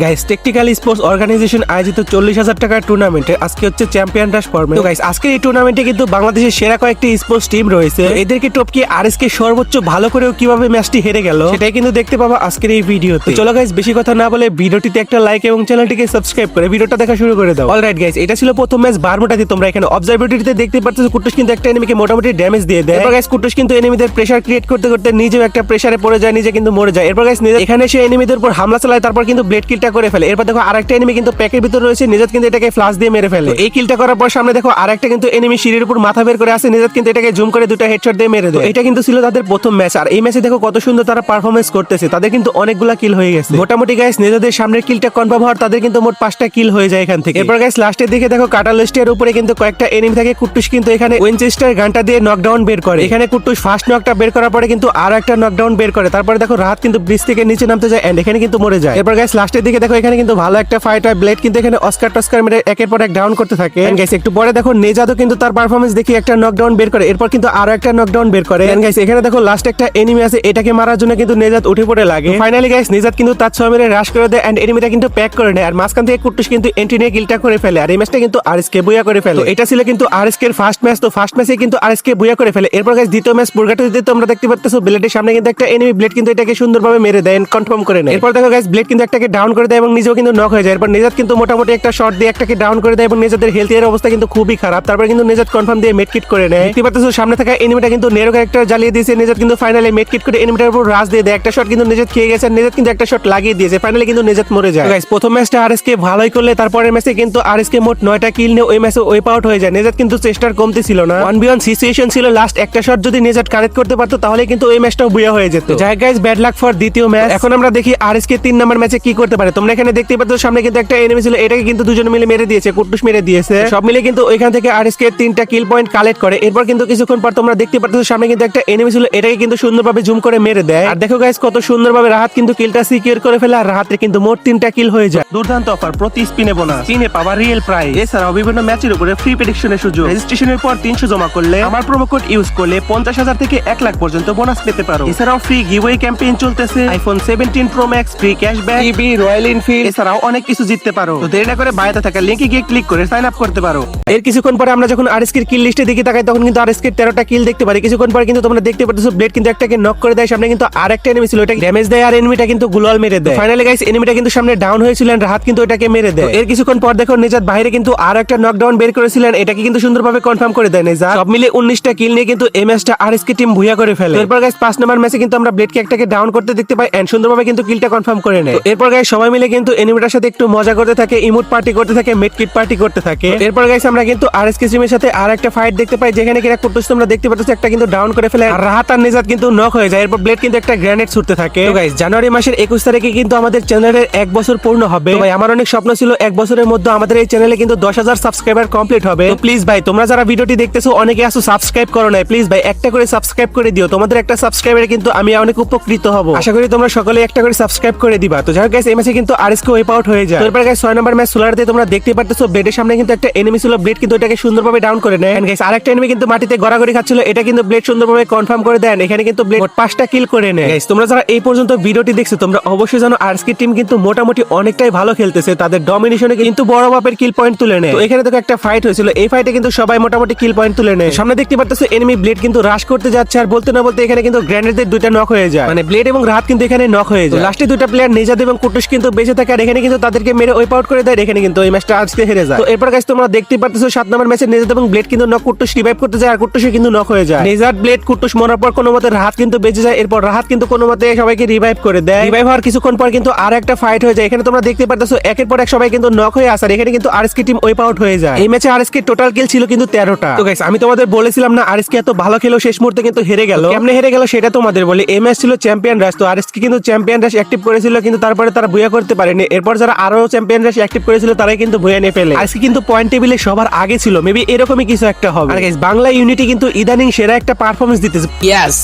Guys technical sports organisation আয়োজিত চল্লিশ হাজার টাকার টুর্নামেন্টে আজকে হচ্ছে চ্যাম্পিয়ন রাশ ফর্মে গাইস আজকের এই টুর্নামেন্টে কিন্তু বাংলাদেশের সেরা কয়েকটি স্পোর্টস টিম রয়েছে। এদেরকে টপকে আর এস কে সর্বোচ্চ ভালো করেও কীভাবে ম্যাচটি হেরে গেল, সেটাই কিন্তু দেখতে পাবো আজকের এই ভিডিওতে চলো গাইস বেশি কথা না বলে ভিডিওটিতে একটা লাইক এবং চ্যানেলটিকে সাবস্ক্রাইব করে ভিডিওটা দেখা শুরু করে দাও। অলরাইট গাইস এটা ছিল প্রথম ম্যাচ বারমোটাতে তোমরা এখানে অবজারভেটরিতে দেখতে পাচ্ছ কুটুস কিন্তু একটা এনিমিকে মোটামুটি ড্যামেজ দিয়ে দেয়। এরপর গাইস কুটুস কিন্তু এনিমিদের প্রেসার ক্রিয়েট করতে করতে নিজেও একটা প্রেসারে পড়ে যায়, নিজে কিন্তু মরে যায়। এরপর গাইস এখানে সে এনিমিদের উপর হামলা চালায়, তারপর কিন্তু ব্লেড কিলটা করে ফেলে। এরপর দেখো আরেকটা এনিমি কিন্তু প্যাকের ভিতরে রয়েছে নিজত কিন্তু এটাকে ফ্লাশ দিয়ে মেরে ফেলে। এই কিলটা করার পর সামনে দেখো আরেকটা কিন্তু এনিমি সিঁড়ির উপর মাথা বের করে আসে নিজত কিন্তু এটাকে জুম করে দুটো হেডশট দিয়ে মেরে দেয়। এটা কিন্তু ছিল তাদের প্রথম ম্যাচ আর এই ম্যাচে দেখো কত সুন্দর তারা পারফরমেন্স করতেছে। তাদের কিন্তু অনেকগুলা কিল হয়ে গেছে। মোটামুটি গাইস নিজেদের সামনের কিলটা কনফার্ম হওয়ার তাদের কিন্তু মোট পাঁচটা কিল হয়ে যায় এখান থেকে। এরপর গাইস লাস্টের দিকে দেখো কাটালিস্টের উপরে কিন্তু কয়েকটা এনিমি থাকে। কুট্টুস কিন্তু এখানে উইনচেস্টার গানটা দিয়ে নকডাউন বের করে। এখানে কুট্টুস ফার্স্ট নকটা বের করার পরে কিন্তু আর একটা নকডাউন বের করে। তারপরে দেখো রাত কিন্তু ব্রিজ থেকে নিচে নামতে যায় এন্ড এখানে কিন্তু মরে যায়। এরপর গাইস লাস্টের দিকে দেখো এখানে কিন্তু ভালো একটা ফাইট হয় ব্লেড কিন্তু এখানে অস্কার টস্কার মেরে একের পর এক ডাউন করতে থাকে। গাইস একটু পরে দেখো নেজাদও কিন্তু তার পারফরমেন্স দেখি একটা নকডাউন বের করে এরপর কিন্তু আরও একটা নকডাউন বের করে। গাইস এখানে দেখো লাস্ট একটা এনিমি আছে এটাকে মারার জন্য কিন্তু নেজাদ উঠে পড়ে লাগে। ফাইনালি গাইস নেজাদ কিন্তু তার ছয় মেরে রাশ করে দেয় এন্ড এনিমিটা কিন্তু প্যাক করে নেয়। আর মাঝখান থেকে কুট্টুস কিন্তু এন্ট্রি নিয়ে কিলটা করে ফেলে আর এই ম্যাচটা কিন্তু আরএসকে বুয়া করে ফেলে। এটা ছিল কিন্তু আরএসকে এর ফার্স্ট ম্যাচ তো ফার্স্ট ম্যাচে কিন্তু আরএসকে বুয়া করে ফেলে। এরপর গাইস দ্বিতীয় ম্যাচ পুরগাটো দিতে তোমরা দেখতে পাচ্ছ ব্লেডের সামনে কিন্তু একটা এনিমি ব্লেড কিন্তু এটাকে সুন্দরভাবে মেরে দেয় কনফার্ম করে নেয়। এরপর দেখো গাইস ব্লেড কিন্তু একটাকে ডাউন করে দেয় এবং নিজেও কিন্তু নক হয়ে যায়। এরপর নেজাদ কিন্তু মোটামুটি একটা শট দিয়ে একটাকে ডাউন করে দেয় এবং নেজাদের হেলথ এর অবস্থা কিন্তু খুবই খারাপ। তারপর কিন্তু নেজাদ কনফার্ম দিয়ে মেডকিট করে নেয়। দেখতে পাচ্ছ সামনে থাকা এনিমিটা কিন্তু নেরো ক্যারেক্টার জ্বালিয়ে দিয়েছে। নেজাদ কিন্তু ফাইনালি মেডকিট করে এনিমিটার উপর রাজ দিয়ে দেয়। একটা শট কিন্তু নেজাদ খেয়ে গেছে আর নেজাদ কিন্তু একটা শট লাগিয়ে দিয়েছে। ফাইনালি কিন্তু নেজাদ মরে যায়। গাইস প্রথম ম্যাচটা আরএসকে ভালোই করলে তারপরের ম্যাচে কিন্তু আরএসকে মোট নয়টা কিল নিয়ে ওই ম্যাচে ওয়েপ আউট হয়ে যায়। নেজাদ কিন্তু চেষ্টার কমতি ছিল না। ওয়ান বিয়ন সিচুয়েশন ছিল। লাস্ট একটা শট যদি নেজাদ কানেক্ট করতে পারতো তাহলে কিন্তু ওই ম্যাচটাও বুয়া হয়ে যেত। যাই গাইস ব্যাড লাক ফর দ্বিতীয় ম্যাচ এখন আমরা দেখি আরএসকে তিন নম্বর ম্যাচে কি করতে পারে। তোমরা এখানে দেখতে পাচ্ছ সামনে কিন্তু একটা এনিমি ছিল। এটাকে কিন্তু দুজন মিলে মেরে দিয়েছে কুটুস মেরে দিয়েছে। সব মিলে কিন্তু ওইখান থেকে আরএসকে তিনটা কিল পয়েন্ট কালেক্ট করে। এরপর কিন্তু কিছুক্ষণ পর তোমরা দেখতে পাচ্ছ সামনে কিন্তু একটা এনিমি ছিল এটাকে কিন্তু সুন্দরভাবে জুম করে মেরে দেয়। আর দেখো গাইস কত সুন্দরভাবে রাহাত কিন্তু কিলটা সিকিউর করে ফেলে আর রাহাতের কিন্তু মোট তিনটা কিল হয়ে যায়। দুর্দান্ত অফার প্রতি স্পিনে বোনাস স্পিনে পাওয়া রিয়েল প্রাইস এছাড়াও বিভিন্ন ম্যাচের উপরে ফ্রি প্রেডিকশনের সুযোগ। রেজিস্ট্রেশনের পর তিনশো জমা করলে আমার প্রোমো কোড ইউজ করলে পঞ্চাশ হাজার থেকে এক লাখ পর্যন্ত বোনাস পেতে পারো। এছাড়াও ফ্রি গিভওয়ে ক্যাম্পেইন চলতেছে। IPhone seventeen pro max free cashback TV Royal Enfield এছাড়াও অনেক কিছু জিততে পারো। তো দেরি না করে বাইরে থাকা লিঙ্কে গিয়ে ক্লিক করে সাইন আপ করতে পারো। এর কিছুক্ষণ পরে আমরা যখন আরএসকের কিল লিস্টে দিকে তাকাই তখন কিন্তু আরএসকের তেরোটা কিল দেখতে পারি। কিছুক্ষণ পরে কিন্তু তোমরা দেখতে পাচ্ছ ব্লেড কিন্তু একটাকে নক করে দেয় সামনে কিন্তু আরেকটা এনিমি ছিল। ওটাকে ড্যামেজ দেয় আর এনিমিটা কিন্তু গুলাল মেরে দেয়। ফাইনালি গাইস এনিমিটা কিন্তু সামনে ডাউন হয়েছিল and রাহাত কিন্তু এটাকে মেরে দেয়। এর কিছুক্ষণ পর দেখো নেজাত বাইরে কিন্তু আর একটা নকডাউন বের করেছিলেন এটাকে কিন্তু সুন্দরভাবে কনফার্ম করে দেয় নেজাত সব মিলে উনিশটা কিল নিয়ে কিন্তু এই ম্যাচটা আরএসকে টিম ভুয়া করে ফেলে। এরপর গাইস পাঁচ নম্বর ম্যাচে কিন্তু আমরা ব্লেডকে একটাকে ডাউন করতে দেখতে পাই এন্ড সুন্দরভাবে কিন্তু কিলটা কনফার্ম করে নেয়। এরপর গাইস সবাই মিলে কিন্তু এনিমিটার সাথে একটু মজা করতে থাকে ইমোট পার্টি করতে থাকে মেড কিট পার্টি করতে থাকে। এরপর গাইস আমরা কিন্তু আরএসকে টিমের সাথে আর একটা ফাইট দেখতে পাই যেখানে কিনা কুটুস তোমরা দেখতে পাচ্ছ একটা কিন্তু ডাউন করে ফেলে আর রাহাত আর নেজাত কিন্তু নক হয়ে যায়। এরপর ব্লেড কিন্তু একটা গ্রেনেড ছুটতে থাকে। তো গাইস জানুয়ারি মাসের একুশ তারিখে কিন্তু আমাদের চ্যানেলের এক বছর পূর্ণ হবে। ভাই আমার অনেক স্বপ্ন ছিল এক বছরের মধ্যে আমাদের এই চ্যানেলে কিন্তু দশ হাজার সাবস্ক্রাইবার কমপ্লিট হবে। তো প্লিজ ভাই তোমরা যারা ভিডিওটি দেখতেছো অনেকে আসো সাবস্ক্রাইব করো না প্লিজ ভাই একটা করে সাবস্ক্রাইব করে দিও। তোমাদের একটা সাবস্ক্রাইবারে কিন্তু আমি অনেক উপকৃত হব। আশা করি তোমরা সকলে একটা করে সাবস্ক্রাইব করে দিবা। তো যাই হোক guys, এই ম্যাচে কিন্তু আরএসকে ওয়েপ আউট হয়ে যায়। তারপর গাইস ছয় নম্বর ম্যাচ সোলারতে তোমরা দেখতে পারতেছো ব্লেডের সামনে কিন্তু একটা এনিমি ছিল ব্লেড কিন্তু এটাকে সুন্দরভাবে ডাউন করে নেয়। এন্ড গাইস আরেকটা এনিমি কিন্তু মাটিতে গড়াগড়ি খাচ্ছিল, এটা কিন্তু ব্লেড সুন্দরভাবে কনফার্ম করে দেন এখানে কিন্তু ব্লেড পাঁচটা কিল করে নেয়। গাইস তোমরা যারা এই পর্যন্ত ভিডিওটি দেখছ, তোমরা অবশ্যই জানো আরএসকে টিম কিন্তু মোটামুটি অনেকটাই ভালো খেলতেছে, তাদের ডমিনেশনে কিন্তু বড় বাপের কিল পয়েন্ট তুলে নেয়। তো এখানে দেখো একটা ফাইট হয়েছিল, এই ফাইটে কিন্তু সবাই মোটামুটি কিল পয়েন্ট তুলে নেয়। সামনে দেখতে পারতেছো এনিমি ব্লেড কিন্তু রাশ করতে যাচ্ছে, আর বলতে না বলতে এখানে কিন্তু গ্র্যানেডের দুইটা নক হয়ে যায়। মানে ব্লেড এবং রাত কিন্তু এখানে নক হয়ে যায়। লাস্টে দুইটা প্লেয়ার নেজাদ এবং কুটুস কিন্তু বেঁচে থাকে আর এখানে কিন্তু তাদেরকে মেরে ওয়েপ আউট করে দেয় এখানে কিন্তু এই ম্যাচটা আজকে হেরে যায়। তো এরপর গাইস তোমরা দেখতে পারতেছো, সাত নম্বর ম্যাচে নেজাদ এবং ব্লেড কিন্তু নক কুটুস রিভাইভ করতে যায় আর কুটুসে কিন্তু নক হয়ে যায়। নেজাদ ব্লেড কুটুস মরার পর কোনো মতে রাহাত কিন্তু বেঁচে যায়, এরপর রাহাত কিন্তু কোনো মতে সবাইকে রিভাইভ করে দেয়। রিভাইভ হওয়ার কিছুক্ষণ পর কিন্তু আর একটা ফাইট হয়ে যায়। এখানে তোমরা দেখতে পারতেছো, একের পর এক সবাই কিন্তু নক হয়ে আসার এখানে কিন্তু আরএসকে টিম ওয়েপ আউট হয়ে যায়। এই ম্যাচে আরএসকে টোটাল কিল ছিল কিন্তু তেরোটা। তো গাইস আমি তোমাদের বলেছিলাম না আরএসকে এত ভালো খেলো শেষ মুহূর্তে কিন্তু হেরে গেল। কেমনে হেরে গেল সেটা তোমাদের বলি। এই ম্যাচ ছিল চ্যাম্পিয়ন রাশ তো আরএসকে কিন্তু চ্যাম্পিয়ন রাশ অ্যাক্টিভ করেছিল, কিন্তু তারপরে তারা বুয়া করতে পারেনি। এরপর যারা আরও চ্যাম্পিয়ন রাশ অ্যাক্টিভ করেছিল তারাই কিন্তু বুয়া নিয়ে ফেলে। আজকে কিন্তু পয়েন্ট টেবিলে সবার আগে ছিল। মেবি এরকমই কিছু একটা হবে। আর গাইস বাংলা ইউনিটি কিন্তু ইদানিং সেরা একটা পারফরমেন্স দিতেছে। Yes,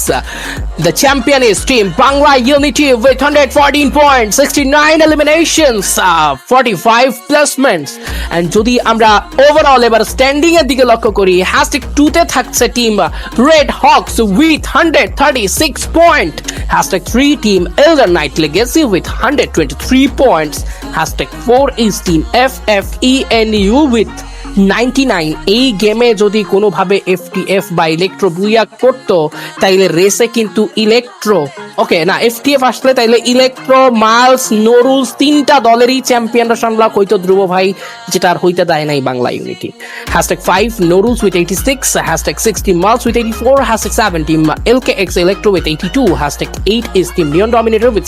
the champion is Team Bangla Unity with 114 points, 69 eliminations, uh, 45 placements. And যদি আমরা ওভারঅল এবার স্ট্যান্ডিং এর দিকে লক্ষ্য করি হ্যাশট্যাগ টু তে থাকছে team Red Hawks with 136 point hashtag three team Elder Knight Legacy with 123 83 points. Hashtag 4 is team FFENU with 99 এই গেমে যদি কোনোভাবে এফটিএফ বা ইলেকট্রো বুইয়া করতো, তাইলে রেসে কিন্তু ইলেকট্রো ওকে না এফটিএফ আসলে তাইলে ইলেকট্রো মালস নোরুলস তিনটা দলেরই চ্যাম্পিয়নরা সানলাক হইতো ধ্রুব ভাই, যেটা আর হইতে দেয় নাই Bangla unity hashtag five no rules with eighty six hashtag sixty malls with eighty four hashtag seventy LK X electro with eighty two hashtag eight is team Neon Dominator with